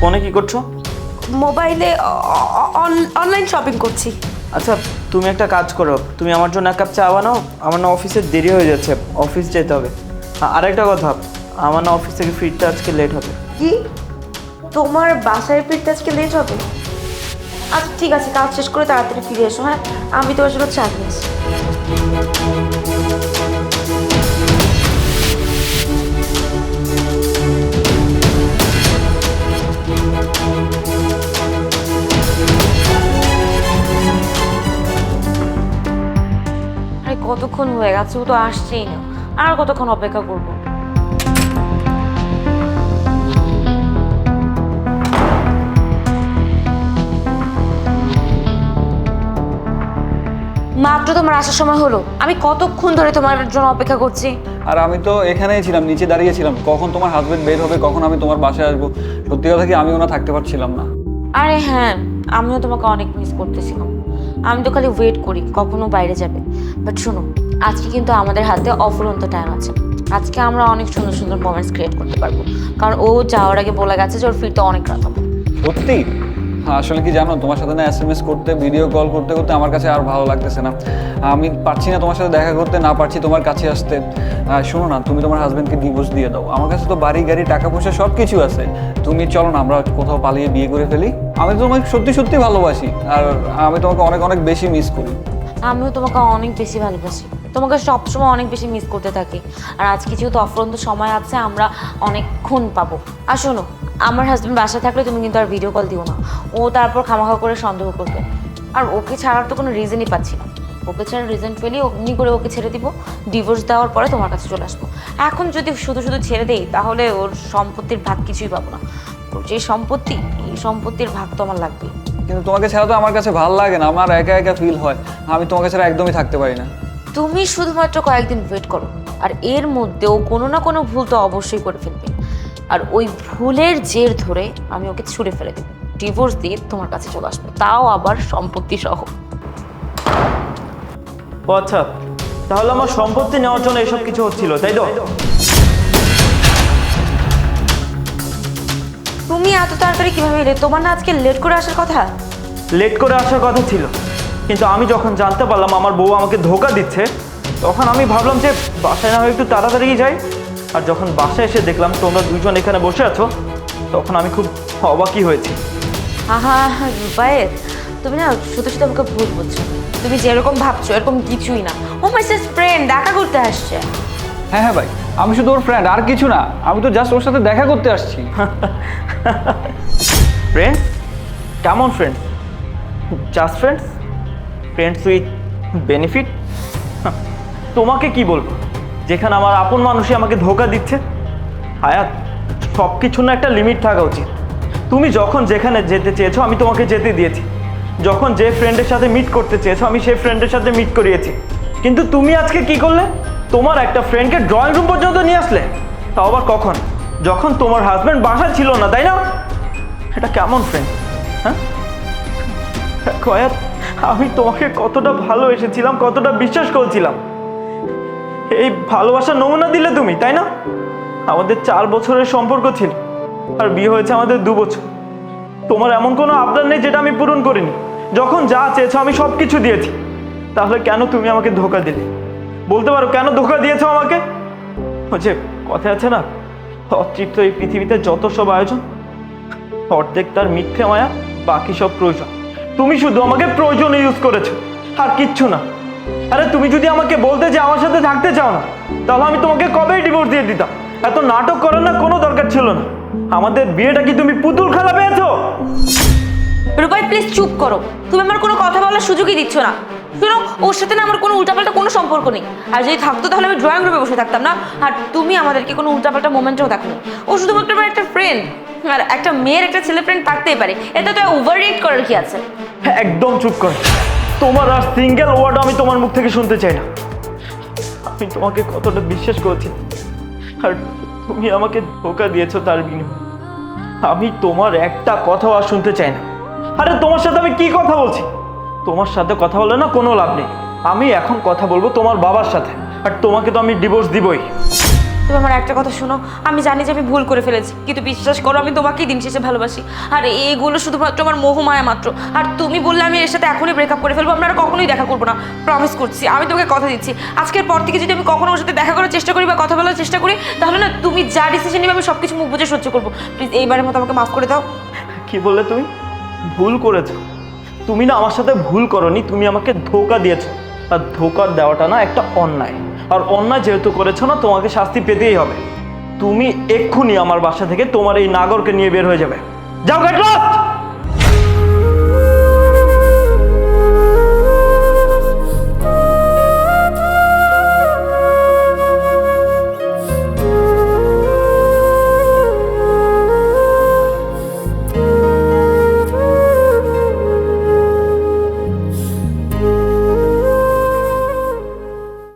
ফোনে কি করছ? মোবাইলে অনলাইন শপিং করছি। আচ্ছা তুমি একটা কাজ করো। তুমি আমার জন্য এক কাপ চা বানাও। আমার না অফিসে দেরি হয়ে যাচ্ছে। অফিস যেতে হবে। আ- আরেকটা কথা। আমার না অফিস থেকে ফিরতে আজকে লেট হবে। কি? তোমার বাসায় ফিরতে আজকে লেট হবে? আচ্ছা ঠিক আছে কাজ শেষ করে তাড়াতাড়ি ফিরে এসো হ্যাঁ? আমি তোমার জন্য চা নিয়ে আসি। কতক্ষণ হয়ে গেছে ও তো আসছেই না। আর কতক্ষণ অপেক্ষা করব? মাত্র তোমার আসার সময় হলো। আমি কতক্ষণ ধরে তোমার জন্য অপেক্ষা করছি? আর আমি তো এখানেই ছিলাম নিচে দাঁড়িয়েছিলাম কখন তোমার হাজবেন্ড বের হবে কখন আমি তোমার বাসায় আসব সত্যি কথা কি আমি না থাকতে পারছিলাম না। আরে হ্যাঁ আমিও তোমাকে অনেক মিস করতেছিলাম। আমি তো খালি ওয়েট করি, কখনো বাইরে যাবে। বাট শোনো, আজকে কিন্তু আমাদের হাতে অফুরন্ত টাইম আছে। আজকে আমরা অনেক সুন্দর সুন্দর মোমেন্টস ক্রিয়েট করতে পারব। কারণ ও যাওয়ার আগে বলে গেছে যে ওর ফিরতে অনেক রাত সত্যি? আসলে কি জানো, তোমার সাথে না এস এম এস করতে ভিডিও কল করতে করতে আমার কাছে আর ভালো লাগতেছে না। আমি পারছি না তোমার সাথে দেখা করতে, না পারছি তোমার কাছে আসতে। শোনো না, তুমি তোমার হাজবেন্ডকে ডিভোর্স দিয়ে দাও। আমার কাছে তো বাড়ি, গাড়ি, টাকা পয়সা সব কিছু আছে। তুমি চলো না, আমরা কোথাও পালিয়ে বিয়ে করে ফেলি। আমি তোমাকে সত্যি সত্যি ভালোবাসি। আর আমি তোমাকে অনেক অনেক বেশি মিস করি। আমিও তোমাকে অনেক বেশি ভালোবাসি। তোমাকে সবসময় অনেক বেশি মিস করতে থাকি। আর আজকে যেহেতু অফরন্ত সময় আছে, আমরা অনেকক্ষণ পাবো। আর শোনো আমার হাজব্যান্ড বাসা থাকলে তুমি কিন্তু আর ভিডিও কল দিও না। ও তারপর খামাখা করে সন্দেহ করবে। আর ওকে ছাড়ার তো কোনো রিজনই পাচ্ছি না। ওকে ছাড়া রিজন পেলে অমনি করে ওকে ছেড়ে দিব। ডিভোর্স দেওয়ার পরে তোমার কাছে চলে আসব। এখন যদি শুধু শুধু ছেড়ে দেই তাহলে ওর সম্পত্তির ভাগ কিছুই পাবো না। ওর যে সম্পত্তি এই সম্পত্তির ভাগ তো আমার লাগবেই। কিন্তু তোমাকে ছাড়া তো আমার কাছে ভালো লাগে না। আমার একা একা ফিল হয়। আমি তোমাকে ছাড়া একদমই থাকতে পারি না। তুমি শুধুমাত্র কয়েকদিন ওয়েট করো। আর এর মধ্যেও কোনো না কোনো ভুল তো অবশ্যই করে ফেলবে। আর ওই ভুলের জের ধরে আমি ওকে ছুঁড়ে ফেলে দেবো। ডিভোর্স দিয়ে তোমার কাছে চলে আসবে। তাও আবার সম্পত্তি সহ। ও আচ্ছা তাহলে আমার সম্পত্তি নেওয়ার জন্য এসব কিছু হচ্ছিল তাই তো? তুমি এত তাড়াতাড়ি কীভাবে এলে? তোমার না আজকে লেট করে আসার কথা? লেট করে আসার কথা ছিল। কিন্তু আমি যখন জানতে পারলাম আমার বউ আমাকে ধোকা দিচ্ছে তখন আমি ভাবলাম যে বাসায় না হয় একটু তাড়াতাড়ি যাই। আর যখন বাসায় এসে দেখলাম তোমরা দুজন এখানে বসে আছো তখন আমি খুব অবাকই হয়েছি। আহা রূপায়ের তুমি না শুধু শুধু আমাকে ভুল বলছো তুমি যেরকম ভাবছ এরকম কিছুই না। ও মাই ফ্রেন্ড দেখা করতে আসছে। হ্যাঁ হ্যাঁ ভাই আমি শুধু ওর ফ্রেন্ড আর কিছু না। আমি তো জাস্ট ওর সাথে দেখা করতে আসছি। ফ্রেন্ডস কেমন friends just friends friends with benefit তোমাকে কি বলব? যেখানে আমার আপন মানুষই আমাকে ধোকা দিচ্ছে। হায়াত সব কিছুর না একটা লিমিট থাকা উচিত। তুমি যখন যেখানে যেতে চেয়েছো, আমি তোমাকে যেতে দিয়েছি। যখন যে ফ্রেন্ডের সাথে মিট করতে চেয়েছো, আমি সেই ফ্রেন্ডের সাথে মিট করিয়েছি। কিন্তু তুমি আজকে কি করলে? তোমার একটা ফ্রেন্ডকে ড্রয়িং রুম পর্যন্ত নিয়ে আসলে। তাও আবার কখন? যখন তোমার হাজব্যান্ড বাসা ছিল না, তাই না? এটা কেমন ফ্রেন্ড হ্যাঁ? কয়াত আমি তোমাকে কতটা ভালো এসেছিলাম কতটা বিশ্বাস করেছিলাম। এই ভালোবাসার নমুনা দিলে তুমি, তাই না? আমাদের চার বছরের সম্পর্ক ছিল, আর বিয়ে হয়েছে আমাদের দু বছর। তোমার এমন কোনো আবদার নেই যেটা আমি পূরণ করিনি। যখন যা চেয়েছো আমি সব কিছু দিয়েছি। তাহলে কেন তুমি আমাকে ধোকা দিলে? বলতে পারো, কেন ধোকা দিয়েছ আমাকে? হচ্ছে কথা আছে না? অতৃপ্ত এই পৃথিবীতে যত সব আয়োজন, অর্ধেক তার মিথ্যে মায়া, বাকি সব প্রয়োজন। তুমি শুধু আমাকে প্রয়োজনে ইউজ করেছ, আর কিচ্ছু না। আরে তুমি যদি আমাকে বলতে যে আমার সাথে থাকতে চাও না তাহলে আমি তোমাকে কবেই ডিভোর্স দিয়ে দিতাম? এত নাটক করার না কোনো দরকার ছিল না। আমাদের বিয়েটা কি তুমি পুতুল খেলা পেয়েছ? রূপাই প্লিজ চুপ করো। তুমি আমার কোনো কথা বলার সুযোগই দিচ্ছ না। শোনো ওর সাথে না আমার কোনো উল্টাপাল্টা কোনো সম্পর্ক নেই। আর যদি থাকতো তাহলে আমি ড্রয়িং রুমে বসে থাকতাম না। আর তুমি আমাদেরকে কোনো উল্টাপাল্টা মোমেন্টও দেখো ও শুধুমাত্র আমার একটা ফ্রেন্ড আর একটা মেয়ের একটা ছেলে ফ্রেন্ড থাকতেই পারে। এটা তো ওভার করার কি আছে? হ্যাঁ, একদম চুপ কর। তোমার আর সিঙ্গেল ওয়ার্ড আমি তোমার মুখ থেকে শুনতে চাই না। আমি তোমাকে কতটা বিশ্বাস করেছি। আর তুমি আমাকে ধোকা দিয়েছ তার বিনিময়ে। আমি তোমার একটা কথাও আর শুনতে চাই না। আরে, তোমার সাথে আমি কি কথা বলছি? তোমার সাথে কথা বলে না কোনো লাভ নেই। আমি এখন কথা বলব তোমার বাবার সাথে। আর তোমাকে তো আমি ডিভোর্স দিবই। তুমি আমার একটা কথা শোনো, আমি জানি যে আমি ভুল করে ফেলেছি, কিন্তু বিশ্বাস করো, আমি তোমাকেই দিন শেষে ভালোবাসি। আর এইগুলো শুধুমাত্র আমার মোহমায়া মাত্র। আর তুমি বললে আমি এর সাথে এখনই ব্রেকআপ করে ফেলব, আমরা আর কখনোই দেখা করব না। প্রমিস করছি, আমি তোমাকে কথা দিচ্ছি। আজকের পর থেকে যদি আমি কখনো ওর সাথে দেখা করার চেষ্টা করি বা কথা বলার চেষ্টা করি, তাহলে না, তুমি যা ডিসিশন নিবে আমি সব কিছু মুখ বুঝে সহ্য করব। প্লিজ এইবারের মতো আমাকে মাফ করে দাও। কি বললে তুমি? ভুল করেছ। তুমি না আমার সাথে ভুল করনি, তুমি আমাকে ধোকা দিয়েছ। আর ধোকা দেওয়াটা না একটা অন্যায়। আর অন্যায় যেহেতু করেছ না, তোমাকে শাস্তি পেতেই হবে। তুমি এক্ষুনি আমার বাসা থেকে তোমার এই নাগরকে নিয়ে বের হয়ে যাবে। যাও গেট